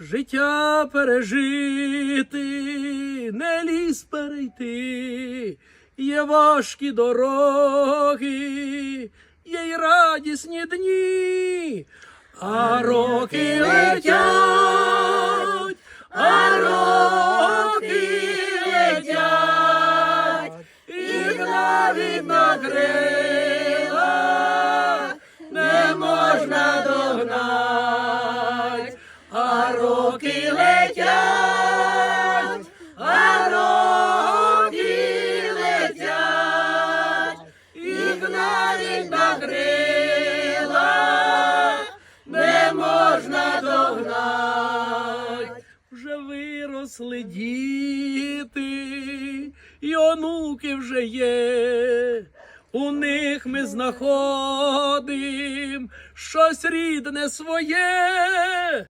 Життя пережити, не ліс перейти, є важкі дороги, є й радісні дні, а роки летять, а роки летять, і навіть на крилах роки летять, а роки летять, їх навіть на не можна догнать. Вже виросли діти, і онуки вже є. У них ми знаходим щось рідне своє.